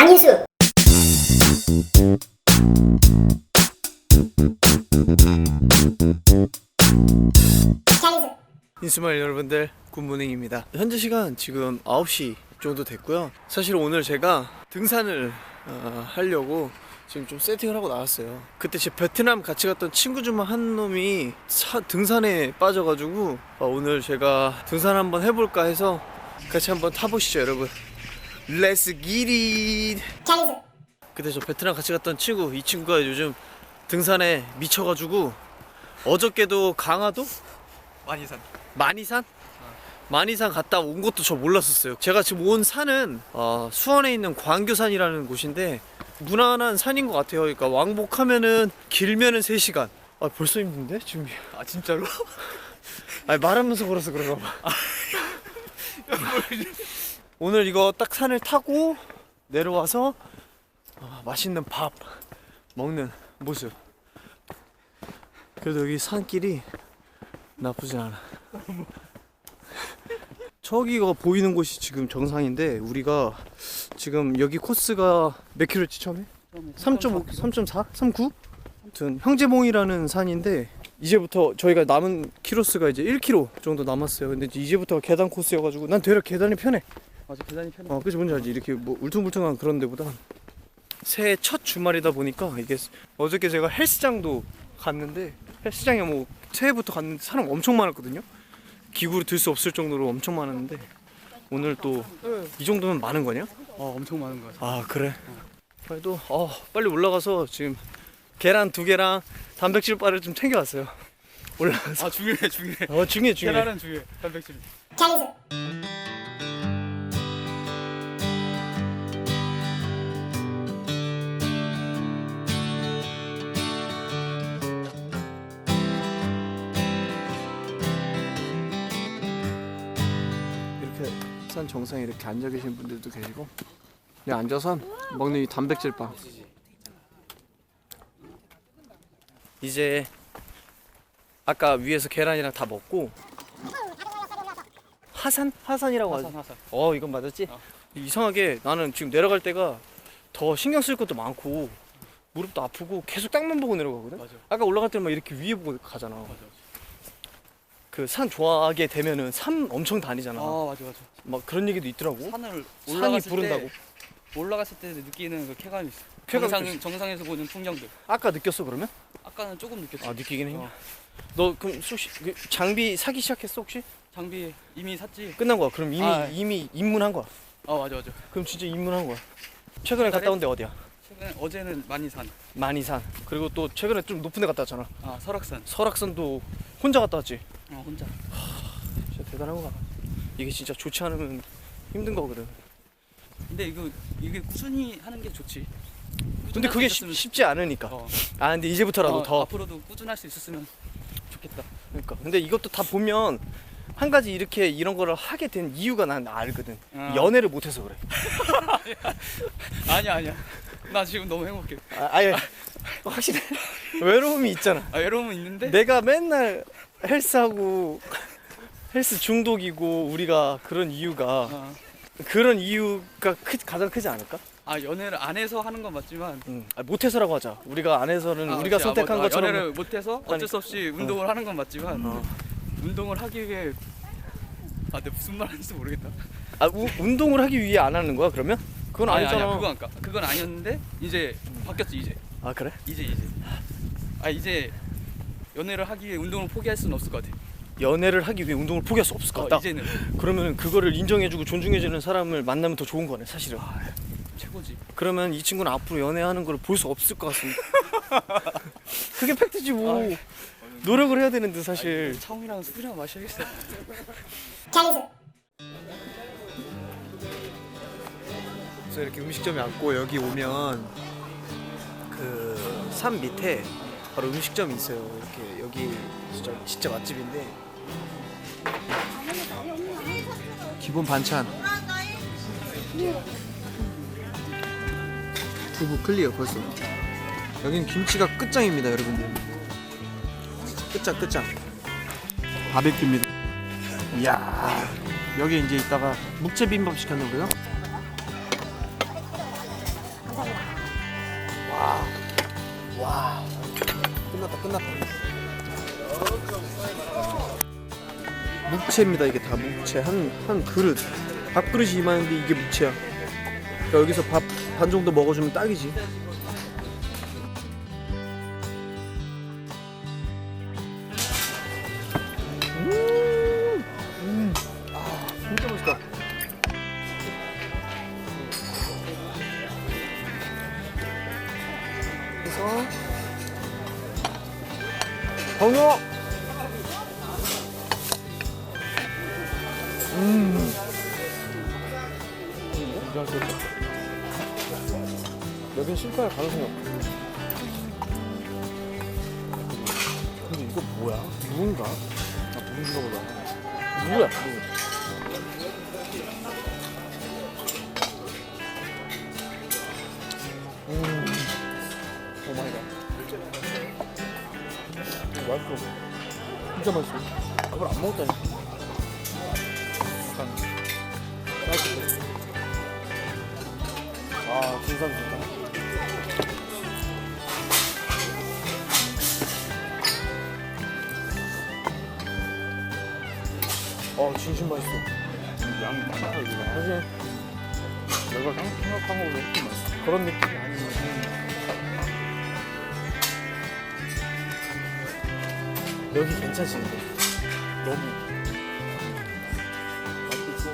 장인수. 장인수. 인스마일 여러분들 굿모닝입니다. 현재 시간 지금 9시 정도 됐고요. 사실 오늘 제가 등산을 어, 하려고 지금 좀 세팅을 하고 나왔어요. 그때 제 베트남 같이 갔던 친구 중 한 놈이 차- 등산에 빠져가지고 어, 오늘 제가 등산 한번 해볼까 해서 같이 한번 타보시죠 여러분 기릿 장인수 그때 저 베트남 같이 갔던 친구 이 친구가 요즘 등산에 미쳐가지고 어저께도 강화도 많이산 마니산? 마니산 갔다 온 것도 저 몰랐었어요. 제가 지금 온 산은 어, 수원에 있는 광교산이라는 곳인데 무난한 산인 것 같아요. 그러니까 왕복하면은 길면은 3시간. 아 벌써 힘든데 지금? 아 진짜로? 아니 말하면서 걸어서 그런가 봐. 오늘 이거 딱 산을 타고 내려와서 어, 맛있는 밥 먹는 모습. 그래도 여기 산길이 나쁘진 않아. 저기가 보이는 곳이 지금 정상인데 우리가 지금 여기 코스가 몇 킬로였지 처음에? 3.5, 3.4, 3.9? 아무튼 형제봉이라는 산인데 이제부터 저희가 남은 키로수가 이제 1km 정도 남았어요. 근데 이제 이제부터 계단 코스여가지고 난 되려 계단이 편해. 맞아 계단이 편해 어, 그치 뭔지 알지? 이렇게 뭐 울퉁불퉁한 그런 데보다 새해 첫 주말이다 보니까 이게 어저께 제가 헬스장도 갔는데 헬스장에 뭐 새해부터 갔는데 사람 엄청 많았거든요. 기구를 들 수 없을 정도로 엄청 많았는데 오늘 또 이 정도면 많은 거냐? 어 엄청 많은 거 같아 아 그래? 그래도 어, 빨리 올라가서 지금 계란 두 개랑 단백질 바를 좀 챙겨왔어요. 올라가서 아 중요해 중요해 어 중요해 중요해. 계란은 중요해 단백질 이 산 정상에 이렇게 앉아 계신 분들도 계시고 그냥 앉아서 먹는 이 단백질 빵 이제 아까 위에서 계란이랑 다 먹고 하산? 하산이라고 하지 하산 어 이건 맞았지? 어. 이상하게 나는 지금 내려갈 때가 더 신경 쓸 것도 많고 무릎도 아프고 계속 땅만 보고 내려가거든 맞아 아까 올라갈 때는 막 이렇게 위에 보고 가잖아 맞아 그 산 좋아하게 되면은 산 엄청 다니잖아 아 맞아 맞아 막 그런 얘기도 있더라고 산을 산이 올라갔을 부른다고 때 올라갔을 때 느끼는 그 쾌감이 있어 쾌감이 정상, 정상에서 보는 풍경들 아까 느꼈어 그러면? 아까는 조금 느꼈지 아 느끼긴 해. 어. 너 그럼 혹시 그 장비 사기 시작했어 혹시? 장비 이미 샀지 끝난 거야. 그럼 이미 아. 이미 입문한 거야. 아 맞아 맞아 그럼 진짜 입문한 거야. 최근에 갔다 온 데 어디야? 최근에 어제는 많이 산 만이산. 그리고 또 최근에 좀 높은 데 갔다 왔잖아. 아 설악산 설악산도 혼자 갔다 왔지. 어 혼자 진짜 대단한 거야. 이게 진짜 좋지 않으면 힘든 거거든. 근데 이거 이게 꾸준히 하는 게 좋지 근데 그게 쉽, 있었으면 쉽지 않으니까. 어, 아 근데 이제부터라도 어, 더. 앞으로도 꾸준할 수 있었으면 좋겠다 그러니까. 근데 이것도 다 보면 한 가지 이렇게 이런 거를 하게 된 이유가 난 알거든. 어. 연애를 못해서 그래. 아니야 아니야 나 지금 너무 행복해 아, 아예 확실해. 외로움이 있잖아. 아 외로움은 있는데 내가 맨날 헬스하고 헬스 중독이고 우리가 그런 이유가 어, 그런 이유가 크, 가장 크지 않을까? 아 연애를 안 해서 하는 건 맞지만 응. 아, 못해서라고 하자. 우리가 안 해서는 아, 우리가 그치. 아, 선택한 뭐, 아, 것처럼 연애를 못해서 어쩔 수 없이 운동을 하는 건 맞지만 어. 운동을 하기 위해 아 내가 무슨 말 하는지 모르겠다 아, 우, 운동을 하기 위해 안 하는 거야 그러면? 그건 아니, 아니잖아. 아니야 그건 그건 아니었는데 이제 바뀌었지 이제 아 그래? 이제 이제 아 이제 연애를 하기 위해 운동을 포기할 수는 없을 것 같아 연애를 하기 위해 운동을 포기할 수 없을 것 어, 같다. 이제는 그러면 그거를 인정해주고 존중해주는 사람을 만나면 더 좋은 거네 사실은. 최고지 그러면 이 친구는 앞으로 연애하는 걸 볼 수 없을 것 같습니다. 그게 팩트지 뭐. 노력을 해야 되는데 사실. 차웅이랑 술이랑 마셔야겠어 그래서 이렇게 음식점이 왔고 여기 오면 그 산 밑에 바로 음식점이 있어요. 이렇게 여기 진짜 진짜 맛집인데 기본 반찬 두부 클리어 벌써 여기는 김치가 끝장입니다 여러분들 끝장 끝장 바베큐입니다 이야 여기 이제 이따가 묵채 비빔밥 시켰는데요. 와. 와. 끝났다, 끝났다. 묵채입니다, 이게 다 묵채. 한, 한 그릇. 밥그릇이 이만한데 이게 묵채야. 그러니까 여기서 밥 반 정도 먹어주면 딱이지. 여긴 실패할 가능성이 없어. 근데 이거 뭐야? 누군가? 아, 누군가 보다. 누구야? 누구? 음. 오 마이 갓. 이거 맛있어. 진짜 맛있어. 이걸 안 먹었다니까. 약간 맛있어. 아, 진상 좋다. 어, 진심 맛있어. 양이 많다 이거. 사실 내가 생- 생각한 거보다 훨씬 맛있어. 그런 느낌이 아니에요. 여기 괜찮지? 근데? 너무 맛있고